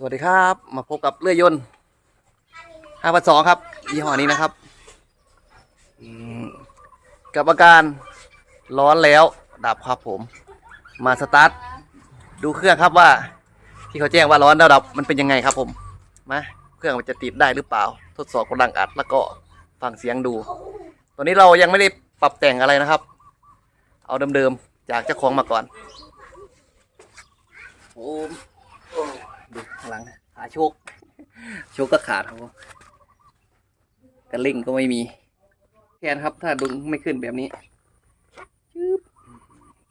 สวัสดีครับ มาพบกับเรือยนต์ห้าสองครับยี่ห้อนี้นะครับกับอาการร้อนแล้วดับครับผม มาสตาร์ทดูเครื่องครับว่า ที่เขาแจ้งว่าร้อนแล้วดับมันเป็นยังไงครับผมมาเครื่องมันจะติดได้หรือเปล่า ทดสอบกำลังอัดแล้วก็ฟังเสียงดู ตอนนี้เรายังไม่ได้ปรับแต่งอะไรนะครับ เอาเดิมๆจากเจ้าของมาก่อนโอ้โอ้ ดูข้างหลังขาโชคโชคก็ขาดครับกระลิ่งก็ไม่มีแทนครับ ถ้าดึงไม่ขึ้นแบบนี้จึ๊บ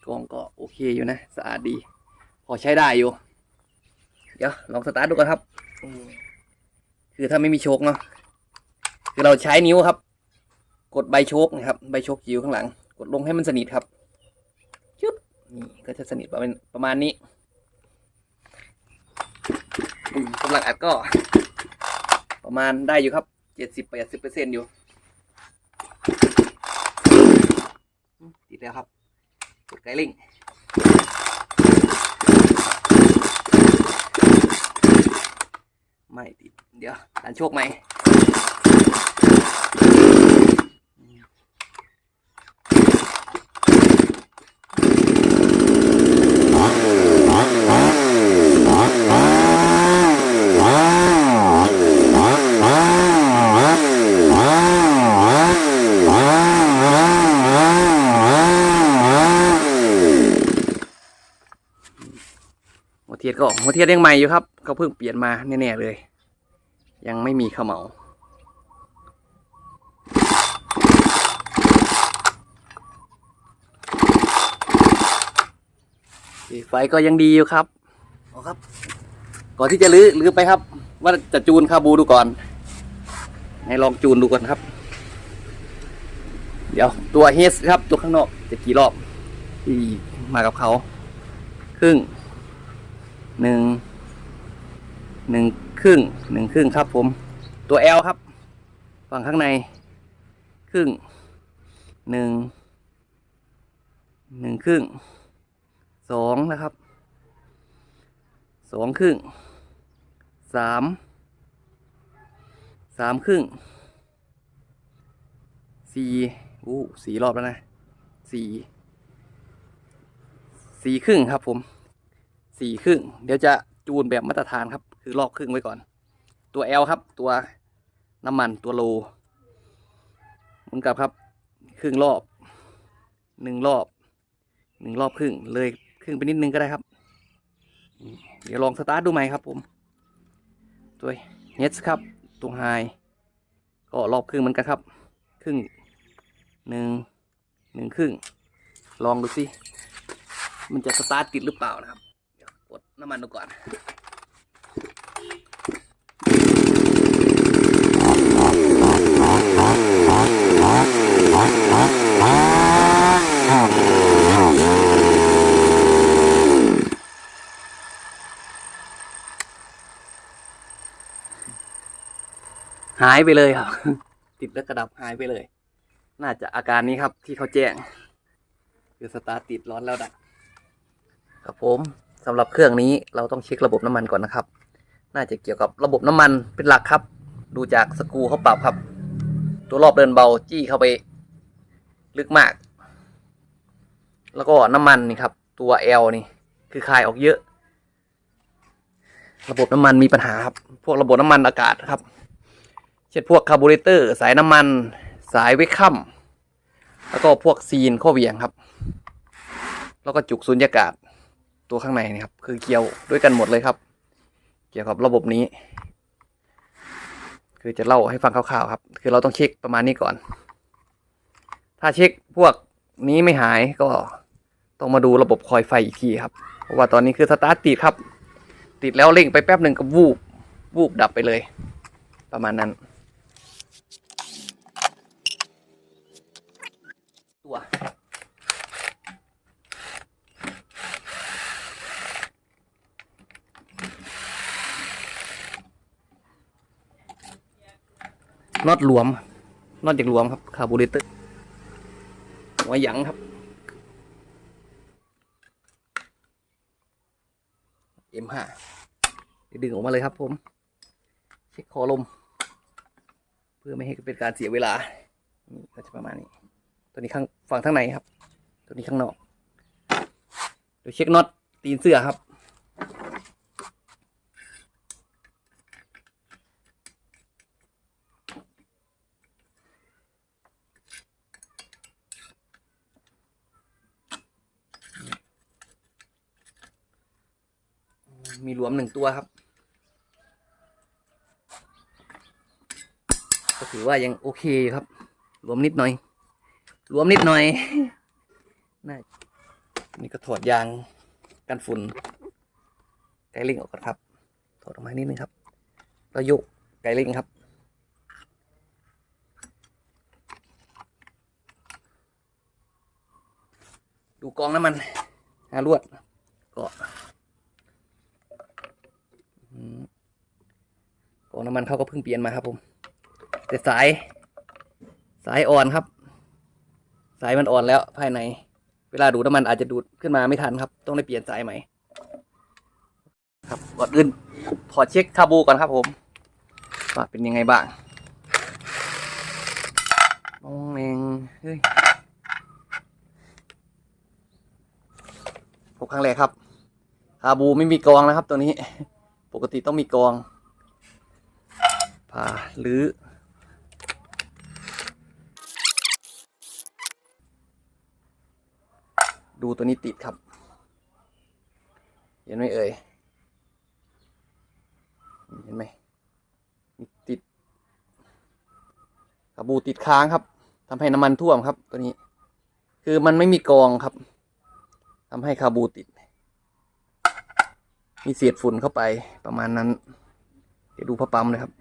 กองก็โอเคอยู่นะสะอาดดี พอใช้ได้อยู่ เดี๋ยวลองสตาร์ทดูก่อนครับ คือถ้าไม่มีโชคเนาะคือเราใช้นิ้วครับ กดใบโชคนะครับ ใบโชคจิ๋วข้างหลัง กดลงให้มันสนิทครับจุ๊บนี่ก็จะสนิทประมาณประมาณนี้ กำลังอัดก็ ประมาณได้อยู่ครับเจ็ดสิบแปดสิบเปอร์เซ็นต์อยู่ติดแล้วครับกดไกลิงไม่ติด เดี๋ยวการโชคไหม หัวเทียนก็ หัวเทียนยังใหม่อยู่ครับเขาเพิ่งเปลี่ยนมาแน่ๆเลย ยังไม่มีเขมเหลาไฟก็ยังดีอยู่ครับเอาครับ ก่อนที่จะลื้อลื้อไปครับ ว่าจะจูนคาบูดูก่อนให้ลองจูนดูก่อนครับ เดี๋ยวตัวเฮสครับ ตัวข้างนอกจะกี่รอบที่มากับเขา ครึ่ง หนึ่งหนึ่งครึ่งหนึ่งครึ่งครับผม ตัว L ครับฝั่งข้างใน ครึ่งหนึ่งหนึ่งครึ่งสองนะครับสองครึ่งสามสามครึ่งสี่อู้สี่รอบแล้วนะสี่สี่ครึ่งครับผม สี่ครึ่ง เดี๋ยวจะจูนแบบมาตรฐานครับ คือรอบครึ่งไว้ก่อน ตัว L ครับ ตัวน้ำมันตัวโลหมือนกับครับ ครึ่งรอบหนึ่งรอบหนึ่งรอบครึ่ง เลยครึ่งไปนิดนึงก็ได้ครับ เดี๋ยวลองสตาร์ทดูไหมครับ ผมตัวเฮดครับ ตัวไฮก็รอบครึ่งเหมือนกันครับ ครึ่งหนึ่งหนึ่งครึ่ง ลองดูสิ มันจะสตาร์ทติดหรือเปล่านะครับ น้ำมันดูก่อนหายไปเลยครับ ติดแล้วกระดับหายไปเลย น่าจะอาการนี้ครับที่เขาแจ้ง คือสตาร์ทติดร้อนแล้วดับครับผม สำหรับเครื่องนี้เราต้องเช็คระบบน้ำมันก่อนนะครับ น่าจะเกี่ยวกับระบบน้ำมันเป็นหลักครับ ดูจากสกูเขาปรับครับ ตัวรอบเดินเบาจี้เข้าไป ลึกมาก แล้วก็น้ำมันนี่ครับ ตัว L นี่ คือคายออกเยอะ ระบบน้ำมันมีปัญหาครับ พวกระบบน้ำมันอากาศครับ เช่นพวกคาร์บูเรเตอร์ สายน้ำมัน สายเวกคัมแล้วก็พวกซีนข้อเหวี่ยงครับ แล้วก็จุกสุญญากาศ ตัวข้างในนี่ครับ คือเกี่ยวด้วยกันหมดเลยครับ เกี่ยวกับระบบนี้ คือจะเล่าให้ฟังคร่าวๆครับ คือเราต้องเช็คประมาณนี้ก่อน ถ้าเช็คพวกนี้ไม่หายก็ต้องมาดูระบบคอยไฟอีกทีครับ เพราะว่าตอนนี้คือสตาร์ทติดครับ ติดแล้วเร่งไปแป๊บหนึ่งก็วูบวูบดับไปเลย ประมาณนั้น ตัว น็อตหลวมน็อตจากหลวมครับคาร์บูเรเตอร์หัวหยังครับ M5 เดี๋ยวดึงออกมาเลยครับผม เช็คคอลม เพื่อไม่ให้เป็นการเสียเวลา นี่ก็จะประมาณนี้ ตัวนี้ข้างฝั่งข้างในครับ ตัวนี้ข้างนอกเดี๋ยวเช็คน็อตตีนเสื้อครับ วมหนึ่งตัวครับ ก็ถือว่ายังโอเคอยู่ครับ รวมนิดหน่อย รวมนิดหน่อยน่านี่ก็ถอดยางกันฝุ่นไกลิงออกก่อนครับถอดออกมานิดนึงครับแล้วยกไกลิงครับดูกองน้ำมันหาลวดก็อืม กองน้ำมันเขาก็เพิ่งเปลี่ยนมาครับ ผม แต่สาย สายอ่อนครับ สายมันอ่อนแล้วภายใน เวลาดูดน้ำมันอาจจะดูดขึ้นมาไม่ทันครับ ต้องได้เปลี่ยนสายใหม่ครับก่อนอื่นขอเช็คคาบูก่อนครับ ผมว่าเป็นยังไงบ้างมองเองเฮ้ยพบครั้งแรกครับคาบูไม่มีกรองนะครับตัวนี้ กติต้องมีกรองผ่าหรือดูตัวนี้ติดครับ เห็นไหมเอ่ย เห็นไหมติดกระบูติดค้างครับทำให้น้ำมันท่วมครับตัวนี้ คือมันไม่มีกรองครับทำให้คาบูติด มีเศษฝุ่นเข้าไปประมาณนั้น เดี๋ยวดูพระปั๊มเลยครับ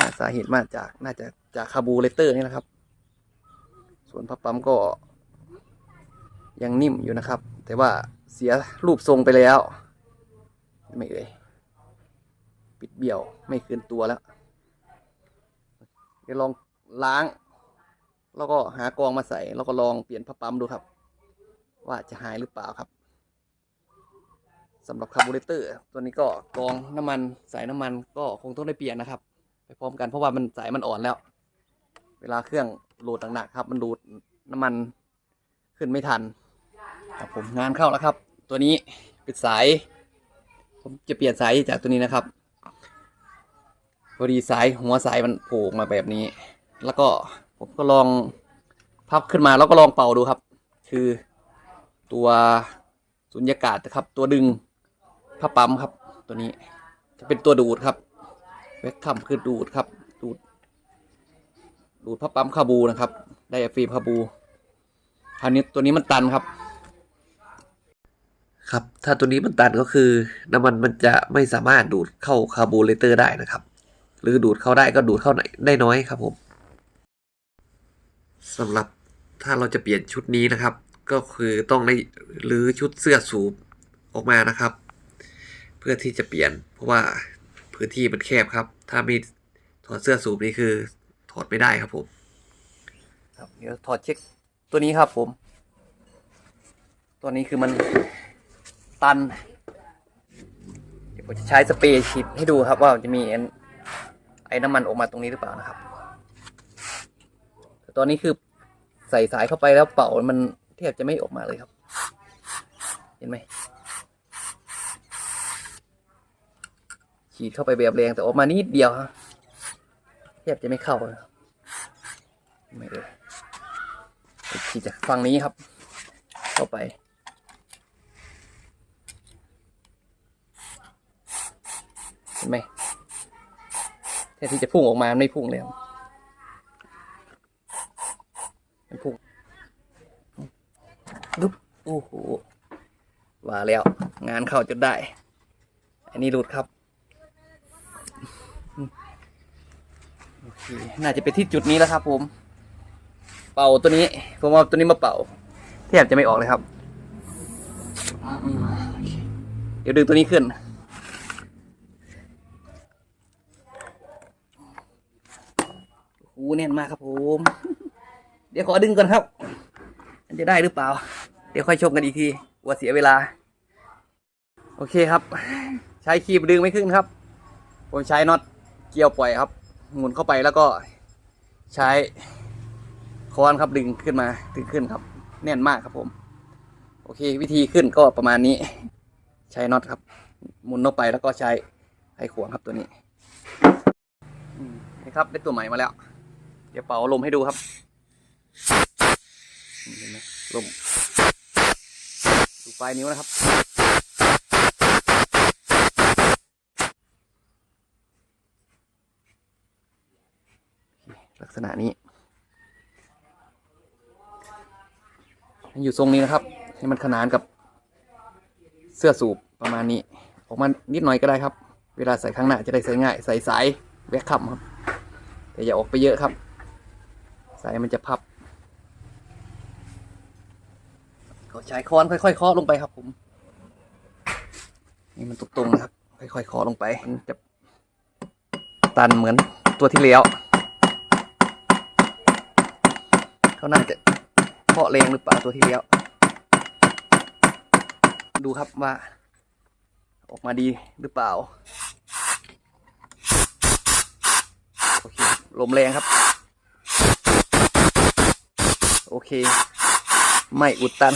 น่าสาเหตุมาจากน่าจะจากคาบูเลเตอร์นี่แหละครับ ส่วนพระปั๊มก็ ยังนิ่มอยู่นะครับ แต่ว่าเสียรูปทรงไปแล้ว ไม่เอ่ยปิดเบี้ยวไม่คืนตัวแล้ว เดี๋ยวลองล้าง แล้วก็หากรองมาใส่ แล้วก็ลองเปลี่ยนผ้าปั๊มดูครับ ว่าจะหายหรือเปล่าครับ สำหรับคาร์บูเรเตอร์ ตัวนี้ก็กองน้ำมันสายน้ำมันก็คงต้องได้เปลี่ยนนะครับ ไปพร้อมกันเพราะว่ามันสายมันอ่อนแล้ว เวลาเครื่องโหลดหนักๆครับ มันดูดน้ำมันขึ้นไม่ทันครับผมงานเข้าแล้วครับ ตัวนี้เป็นสาย ผมจะเปลี่ยนสายจากตัวนี้นะครับพอดีสายหัวสายมันโผล่ออกมาแบบนี้ แล้วก็ผมก็ลองพับขึ้นมาแล้วก็ลองเป่าดูครับ คือตัวสุญญากาศนะครับ ตัวดึง ผ้าปั๊มครับ ตัวนี้จะเป็นตัวดูดครับเวกคัมคือดูดครับ ดูด ดูดผ้าปั๊มคาบูนะครับ ได้ฟิล์มคาบูคราวนี้ตัวนี้มันตันครับ ครับ ถ้าตัวนี้มันตันก็คือ น้ำมันมันจะไม่สามารถดูดเข้าคาร์บูเรเตอร์ได้นะครับ หรือดูดเข้าได้ก็ดูดเข้าได้น้อยครับผมสำหรับถ้าเราจะเปลี่ยนชุดนี้นะครับ ก็คือต้องได้รื้อชุดเสื้อสูบออกมานะครับ เพื่อที่จะเปลี่ยน เพราะว่าพื้นที่มันแคบครับ ถ้ามีถอดเสื้อสูบนี่คือถอดไม่ได้ครับผมครับเดี๋ยวถอดเช็คตัวนี้ครับผม ตัวนี้คือมันตัน เดี๋ยวผมจะใช้สเปรย์ฉีดให้ดูครับว่าจะมีไอ้น้ำมันออกมาตรงนี้หรือเปล่านะครับต่ตอนนี้คือใส่สายเข้าไปแล้วเป่ามันแทบจะไม่ออกมาเลยครับ เห็นไหม ฉีดเข้าไปแบบแรงแต่ออกมานิดเดียวครับแทบจะไม่เข้าเลยไม่เลยที่จะฝั่งนี้ครับ เข้าไปเห็นไหมแทนที่จะพุ่งออกมาไม่พุ่งเลยมันพุ่งดุ๊บโอ้โหว่าแล้ว งานเข้าจนได้ อันนี้หลุดครับโอเค น่าจะเป็นที่จุดนี้แล้วครับ ผม เป่าตัวนี้ ผมเอาตัวนี้มาเป่าแทบจะไม่ออกเลยครับอืมโอเคเดี๋ยวดึงตัวนี้ขึ้น โอ้โหแน่นมากครับผม เดี๋ยวขอดึงก่อนครับมันจะได้หรือเปล่า เดี๋ยวค่อยชมกันอีกทีกลัวเสียเวลา โอเคครับ ใช้คีบดึงไม่ขึ้นครับ ผมใช้น็อตเกี่ยวปล่อยครับ หมุนเข้าไปแล้วก็ใช้ค้อนครับดึงขึ้นมาดึงขึ้นครับ แน่นมากครับผม โอเค วิธีขึ้นก็ประมาณนี้ ใช้น็อตครับ หมุนเข้าไปแล้วก็ใช้ไขควงครับตัวนี้นี่ครับได้ตัวใหม่มาแล้ว เดี๋ยวเป่าลมให้ดูครับเห็นไหมลมดูปลายนิ้วนะครับ ลักษณะนี้ อยู่ทรงนี้นะครับ ให้มันขนานกับเสื้อสูบประมาณนี้ ออกมานิดหน่อยก็ได้ครับ เวลาใส่ข้างหน้าจะได้ใส่ง่าย ใส่สายแวกคัมครับ แต่อย่าออกไปเยอะครับ สายมันจะพับก็ใช้ค้อนค่อยๆเคาะลงไปครับผมนี่มันตรงๆนะครับ ค่อยๆเคาะลงไปมันจะตันเหมือนตัวที่แล้ว เขาน่าจะเคาะแรงหรือเปล่าตัวที่แล้ว ดูครับว่า ออกมาดีหรือเปล่า โอเค ลมแรงครับ โอเค ไม่อุดตัน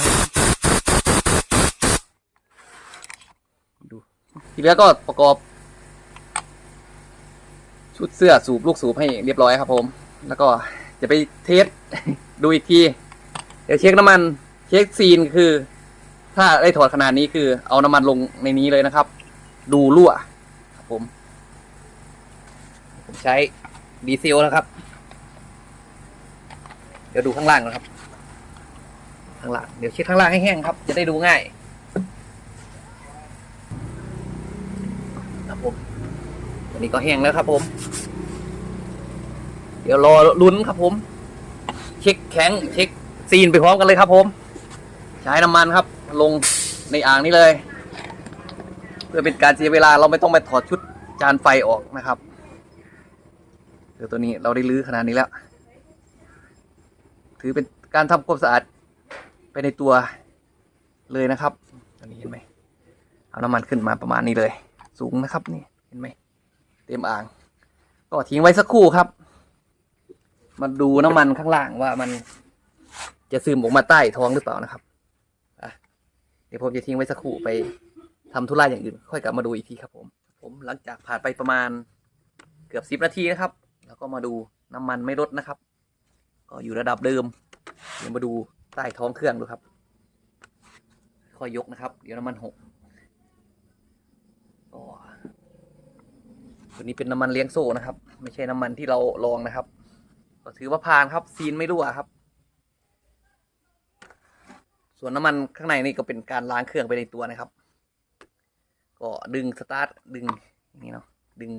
ดูทีแล้วก็ประกอบ ชุดเสื้อสูบลูกสูบให้เรียบร้อยครับผม แล้วก็จะไปเทส ดูอีกที เดี๋ยวเช็คน้ำมัน เช็คซีนคือ ถ้าได้ถอดขนาดนี้คือ เอาน้ำมันลงในนี้เลยนะครับ ดูรั่วครับผม ผมใช้ดีเซลนะครับ เดี๋ยวดูข้างล่างนะครับ ข้างล่าง เดี๋ยวเช็คข้างล่างให้แห้งครับ จะได้ดูง่ายครับผมอันนี้ก็แห้งแล้วครับผม เดี๋ยวรอลุ้นครับผม ช็คแข็งเช็คซีนไปพร้อมกันเลยครับผม ใช้น้ำมันครับ ลงในอ่างนี้เลย เพื่อเป็นการเสียเวลาเราไม่ต้องไปถอดชุดจานไฟออกนะครับเดี๋ยวตัวนี้เราได้ลื้อขนาดนี้แล้ว ถือเป็นการทำความสะอาดไปในตัวเลยนะครับตอนนี้เห็นไหมเอาน้ำมันขึ้นมาประมาณนี้เลย สูงนะครับนี่เห็นไหมเต็มอ่าง ก็ทิ้งไว้สักครู่ครับ มาดูน้ำมันข้างล่างว่ามันจะซึมออกมาใต้ท้องหรือเปล่านะครับอะเดี๋ยวผมจะทิ้งไว้สักครู่ไปทำธุระอย่างอื่น ค่อยกลับมาดูอีกทีครับ ผม ผมหลังจากผ่านไปประมาณเกือบสิบนาทีนะครับ แล้วก็มาดูน้ำมันไม่ลดนะครับ ก็อยู่ระดับเดิม เดี๋ยวมาดูใต้ท้องเครื่องดูครับ ค่อยยกนะครับ เดี๋ยวน้ำมันหกตัวนี้เป็นน้ำมันเลี้ยงโซ่นะครับ ไม่ใช่น้ำมันที่เราลองนะครับ ก็ถือว่าผ่านครับซีนไม่รั่วครับ ส่วนน้ำมันข้างในนี่ก็เป็นการล้างเครื่องไปในตัวนะครับ ก็ดึงสตาร์ทดึงนี่เนาะดึง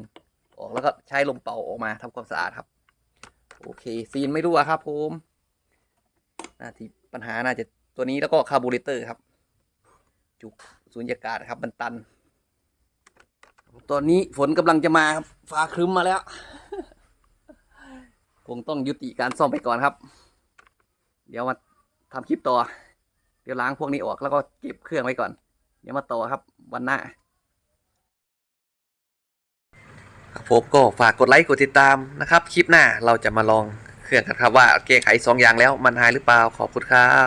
ออกแล้วก็ใช้ลมเป่าออกมาทำความสะอาดครับ โอเค ซีนไม่รั่วครับผมน่าที่ปัญหาน่าจะตัวนี้แล้วก็คาร์บูเรเตอร์ครับ จุกสูญญากาศครับมันตัน ตอนนี้ฝนกำลังจะมาครับฟ้าครึ้มมาแล้ว คงต้องยุติการซ่อมไปก่อนครับ เดี๋ยวมาทำคลิปต่อ เดี๋ยวล้างพวกนี้ออกแล้วก็เก็บเครื่องไว้ก่อน เดี๋ยวมาต่อครับวันหน้าครับผมก็ฝากกดไลค์กดติดตามนะครับ คลิปหน้าเราจะมาลองเครื่องกันครับว่าแก้ไขสองอย่างแล้วมันหายหรือเปล่าขอบคุณครับ